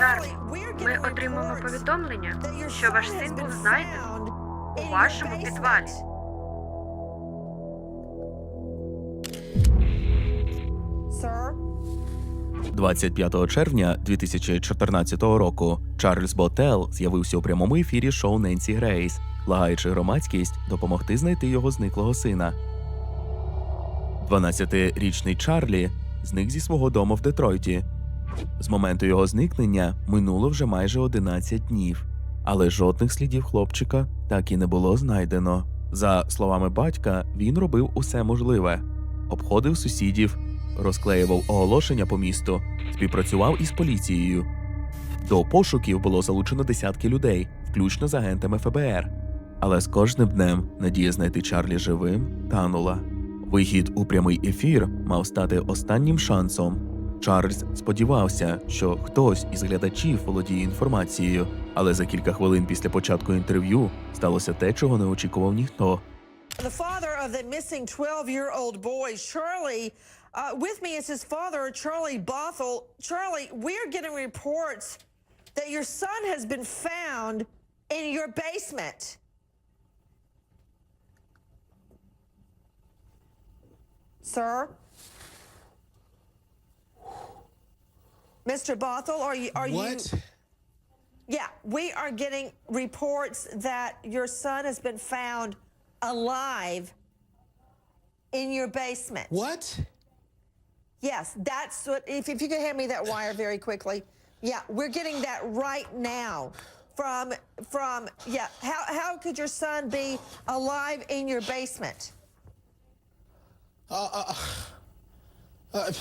Чарлі, ми отримуємо повідомлення, що ваш син був знайдений у вашому підвалі. Sir? 25 червня 2014 року Чарльз Ботел з'явився у прямому ефірі шоу Ненсі Грейс, лагаючи громадськість допомогти знайти його зниклого сина. 12-річний Чарлі зник зі свого дому в Детройті. З моменту його зникнення минуло вже майже 11 днів, але жодних слідів хлопчика так і не було знайдено. За словами батька, він робив усе можливе: обходив сусідів, розклеював оголошення по місту, співпрацював із поліцією. До пошуків було залучено десятки людей, включно з агентами ФБР. Але з кожним днем надія знайти Чарлі живим танула. Вихід у прямий ефір мав стати останнім шансом. Чарльз сподівався, що хтось із глядачів володіє інформацією, але за кілька хвилин після початку інтерв'ю сталося те, чого не очікував ніхто. The father of the missing 12 year old boy, Charlie. Uh, with me is his father, Charlie Bothell. Charlie, we're getting reports that your son has been found in your basement. Sir? Mr. Bothell, are you are What? you Yeah, we are getting reports that your son has been found alive in your basement. What? Yes, that's what. If, if you could hand me that wire very quickly. Yeah, we're getting that right now from from yeah. How how could your son be alive in your basement? Uh, oh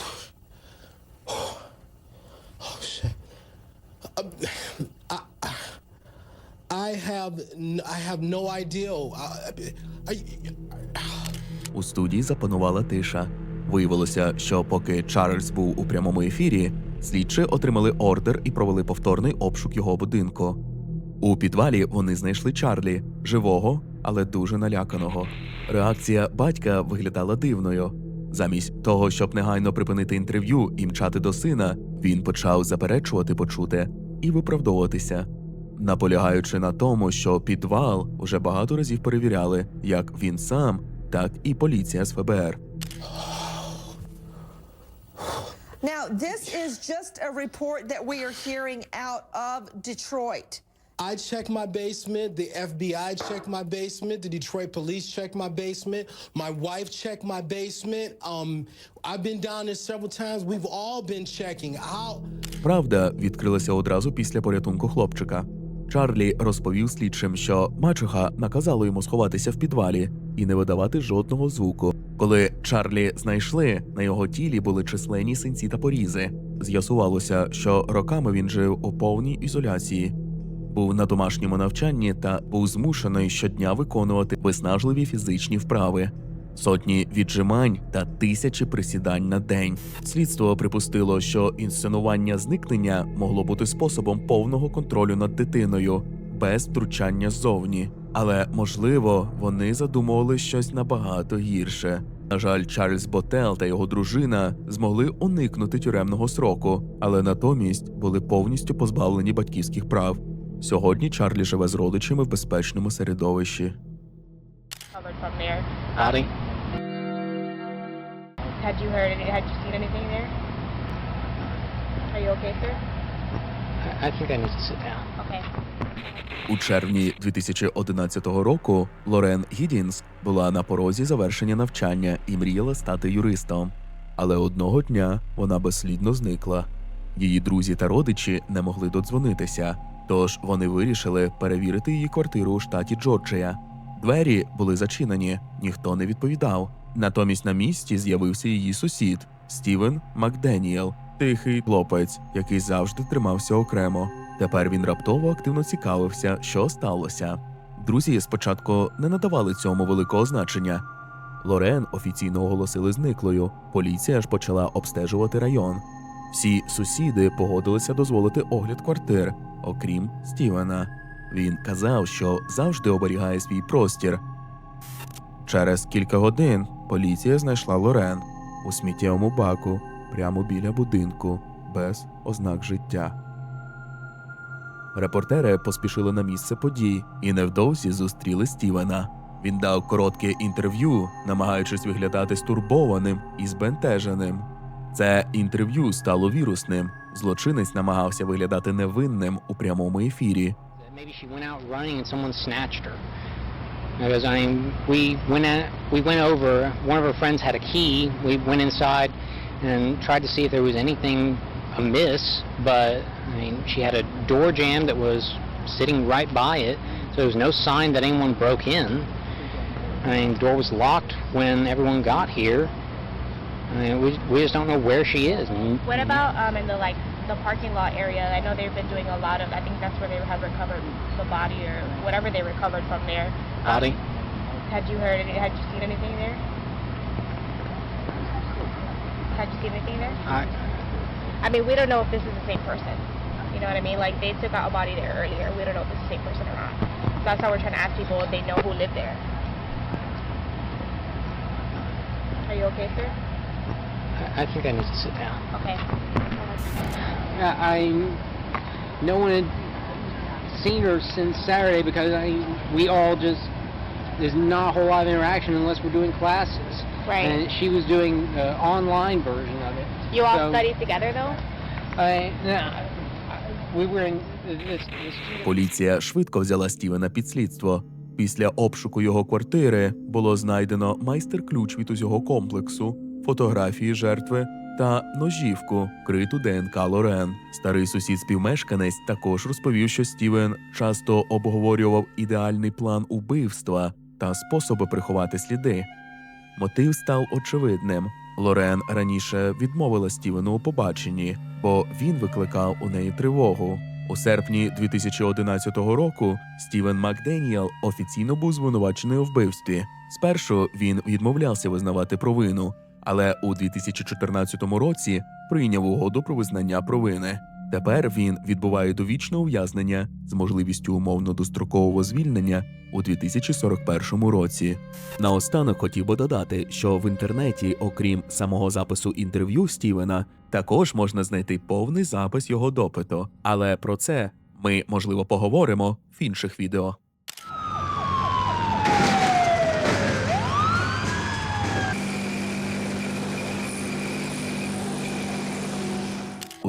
I have I have no idea. I, I, У студії запанувала тиша. Виявилося, що поки Чарльз був у прямому ефірі, слідчі отримали ордер і провели повторний обшук його будинку. У підвалі вони знайшли Чарлі живого, але дуже наляканого. Реакція батька виглядала дивною. Замість того, щоб негайно припинити інтерв'ю і мчати до сина, він почав заперечувати почуте і виправдовуватися, наполягаючи на тому, що підвал уже багато разів перевіряли, як він сам, так і поліція з ФБР. Now, this is just a report that we are hearing out of Detroit. I checked my basement. The FBI checked my basement. The Detroit police checked my basement. My wife checked my basement. Um, I've been down there several times. We've all been checking. How? Правда відкрилася одразу після порятунку хлопчика. Чарлі розповів слідчим, що мачуха наказала йому сховатися в підвалі і не видавати жодного звуку. Коли Чарлі знайшли, на його тілі були численні синці та порізи. З'ясувалося, що роками він жив у повній ізоляції, був на домашньому навчанні та був змушений щодня виконувати виснажливі фізичні вправи. Сотні віджимань та тисячі присідань на день. Слідство припустило, що інсценування зникнення могло бути способом повного контролю над дитиною без втручання ззовні. Але можливо, вони задумували щось набагато гірше. На жаль, Чарльз Ботел та його дружина змогли уникнути тюремного сроку, але натомість були повністю позбавлені батьківських прав. Сьогодні Чарлі живе з родичами в безпечному середовищі. Had you heard any, had you seen anything there? Are you okay, sir? I, I think I need to sit down. Okay. У червні 2011 року Лорен Гідінс була на порозі завершення навчання і мріяла стати юристом. Але одного дня вона безслідно зникла. Її друзі та родичі не могли додзвонитися, тож вони вирішили перевірити її квартиру у штаті Джорджія. Двері були зачинені, ніхто не відповідав. Натомість на місці з'явився її сусід Стівен Макденіел, тихий хлопець, який завжди тримався окремо. Тепер він раптово активно цікавився, що сталося. Друзі спочатку не надавали цьому великого значення. Лорен офіційно оголосили зниклою. Поліція ж почала обстежувати район. Всі сусіди погодилися дозволити огляд квартир, окрім Стівена. Він казав, що завжди оберігає свій простір. Через кілька годин поліція знайшла Лорен у сміттєвому баку прямо біля будинку без ознак життя. Репортери поспішили на місце подій і невдовзі зустріли Стівена. Він дав коротке інтерв'ю, намагаючись виглядати стурбованим і збентеженим. Це інтерв'ю стало вірусним. Злочинець намагався виглядати невинним у прямому ефірі. Because I mean, we went at, we went over. One of her friends had a key. We went inside and tried to see if there was anything amiss. But I mean, she had a door jamb that was sitting right by it, so there was no sign that anyone broke in. I mean, door was locked when everyone got here. I mean, we we just don't know where she is. What about um in the like the parking lot area? I know they've been doing a lot of. I think that's where they have recovered the body or whatever they recovered from there. Um, body? Had you heard? any- Had you seen anything there? Had you seen anything there? I, I mean, we don't know if this is the same person. You know what I mean? Like they took out a body there earlier. We don't know if it's the same person or not. So that's why we're trying to ask people if they know who lived there. Are you okay, sir? I I think I need to sit down. Okay. I no one had seen her since Saturday because I we all just there's not a whole lot of interaction unless we're doing classes. Right. And she was doing the online version of it. You all So, studied together though? I, nah, we were in this, this Поліція швидко взяла Стівена під слідство. Після обшуку його квартири було знайдено майстер-ключ від усього комплексу, фотографії жертви та ножівку, криту ДНК Лорен. Старий сусід співмешканець також розповів, що Стівен часто обговорював ідеальний план убивства та способи приховати сліди. Мотив став очевидним. Лорен раніше відмовила Стівену у побаченні, бо він викликав у неї тривогу. У серпні 2011 року Стівен Макденіел офіційно був звинувачений у вбивстві. Спершу він відмовлявся визнавати провину, але у 2014 році прийняв угоду про визнання провини. Тепер він відбуває довічне ув'язнення з можливістю умовно дострокового звільнення у 2041 році. Наостанок хотів би додати, що в інтернеті, окрім самого запису інтерв'ю Стівена, також можна знайти повний запис його допиту. Але про це ми можливо поговоримо в інших відео.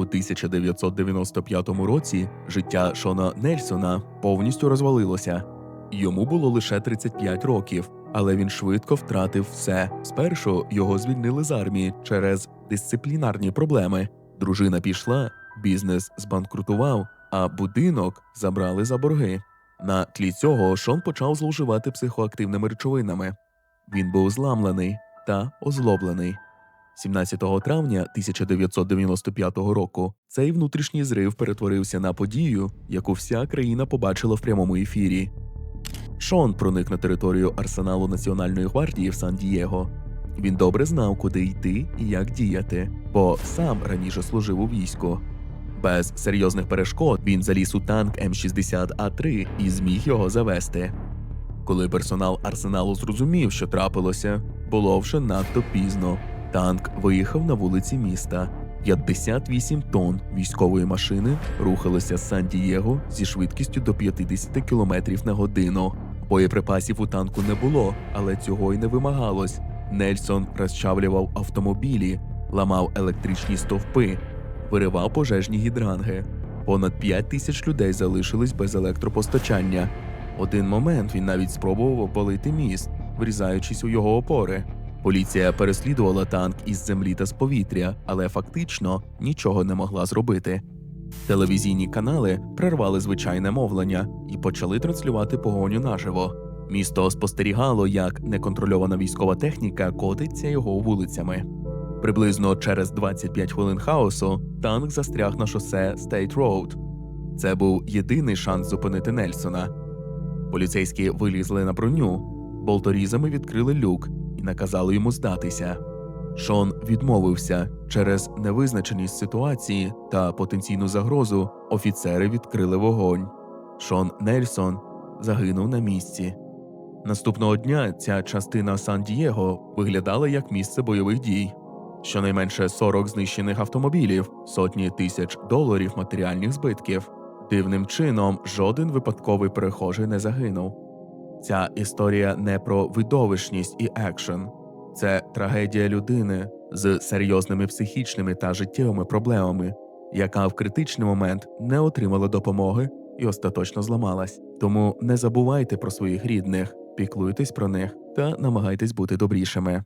У 1995 році життя Шона Нельсона повністю розвалилося. Йому було лише 35 років, але він швидко втратив все. Спершу його звільнили з армії через дисциплінарні проблеми. Дружина пішла, бізнес збанкрутував, а будинок забрали за борги. На тлі цього Шон почав зловживати психоактивними речовинами. Він був зламлений та озлоблений. 17 травня 1995 року цей внутрішній зрив перетворився на подію, яку вся країна побачила в прямому ефірі. Шон проник на територію арсеналу Національної гвардії в Сан-Дієго. Він добре знав, куди йти і як діяти, бо сам раніше служив у війську. Без серйозних перешкод він заліз у танк М60А3 і зміг його завести. Коли персонал арсеналу зрозумів, що трапилося, було вже надто пізно. Танк виїхав на вулиці міста. 58 тонн військової машини рухалися з Сан-Дієго зі швидкістю до 50 км на годину. Боєприпасів у танку не було, але цього й не вимагалось. Нельсон розчавлював автомобілі, ламав електричні стовпи, виривав пожежні гідранги. Понад 5 тисяч людей залишились без електропостачання. Один момент він навіть спробував опалити міст, врізаючись у його опори. Поліція переслідувала танк із землі та з повітря, але фактично нічого не могла зробити. Телевізійні канали прервали звичайне мовлення і почали транслювати погоню наживо. Місто спостерігало, як неконтрольована військова техніка котиться його вулицями. Приблизно через 25 хвилин хаосу танк застряг на шосе State Road. Це був єдиний шанс зупинити Нельсона. Поліцейські вилізли на броню, болторізами відкрили люк і наказали йому здатися. Шон відмовився через невизначеність ситуації та потенційну загрозу. Офіцери відкрили вогонь. Шон Нельсон загинув на місці. Наступного дня ця частина Сан-Дієго виглядала як місце бойових дій. Щонайменше 40 знищених автомобілів, сотні тисяч доларів матеріальних збитків. Дивним чином, жоден випадковий перехожий не загинув. Ця історія не про видовищність і екшен, це трагедія людини з серйозними психічними та життєвими проблемами, яка в критичний момент не отримала допомоги і остаточно зламалась. Тому не забувайте про своїх рідних, піклуйтесь про них та намагайтесь бути добрішими.